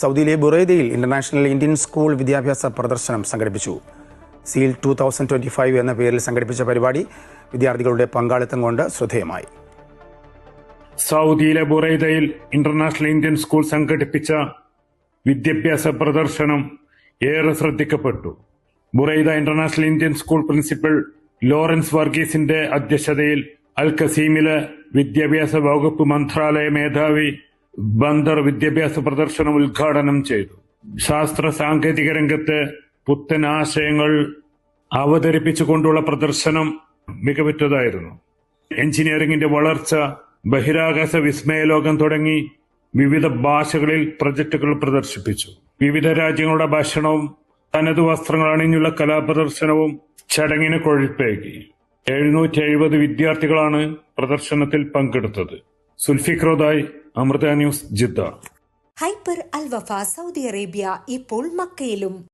സൗദിയിലെ ബുറൈദയിൽ international Indian school വിദ്യാഭ്യാസ പ്രദർശനം സംഘടിപ്പിച്ചു. Seal two thousand twenty five എന്ന പേരിൽ സംഘടിപ്പിച്ച പരിപാടി വിദ്യാർത്ഥികളുടെ പങ്കാളിത്തം കൊണ്ട് ശ്രദ്ധേയമായി. സൗദിയിലെ ബുറൈദയിൽ ഇന്റർനാഷണൽ ഇന്ത്യൻ സ്കൂൾ സംഘടിപ്പിച്ച വിദ്യാഭ്യാസ പ്രദർശനം ഏറെ ശ്രദ്ധിക്കപ്പെട്ടു. Buraidah international Indian school principal Lawrence വർഗീസിന്റെ അധ്യക്ഷതയിൽ അൽ കസീമിലെ വിദ്യാഭ്യാസ വകുപ്പ് മന്ത്രാലയ മേധാവി ബന്ദർ വിദ്യാഭ്യാസ പ്രദർശനം ഉദ്ഘാടനം ചെയ്തു. ശാസ്ത്ര സാങ്കേതിക രംഗത്ത് പുത്തൻ ആശയങ്ങൾ അവതരിപ്പിച്ചുകൊണ്ടുള്ള പ്രദർശനം മികവുറ്റതായിരുന്നു. എഞ്ചിനീയറിംഗിന്റെ വളർച്ച ബഹിരാകാശ വിസ്മയലോകം തുടങ്ങി വിവിധ ഭാഷകളിൽ പ്രൊജക്ടുകൾ പ്രദർശിപ്പിച്ചു. വിവിധ രാജ്യങ്ങളുടെ ഭക്ഷണവും തനത് വസ്ത്രങ്ങൾ അണിഞ്ഞുള്ള കലാപ്രദർശനവും ചടങ്ങിന് കൊഴുപ്പേകി. എഴുന്നൂറ്റി എഴുപത് വിദ്യാർത്ഥികളാണ് പ്രദർശനത്തിൽ പങ്കെടുത്തത്. സുൽഫിക്രോദായ് അമൃത ന്യൂസ് ജിദ്ദ. ഹൈപ്പർ അൽവഫ സൗദി അറേബ്യ ഇപ്പോൾ മക്കയിലും.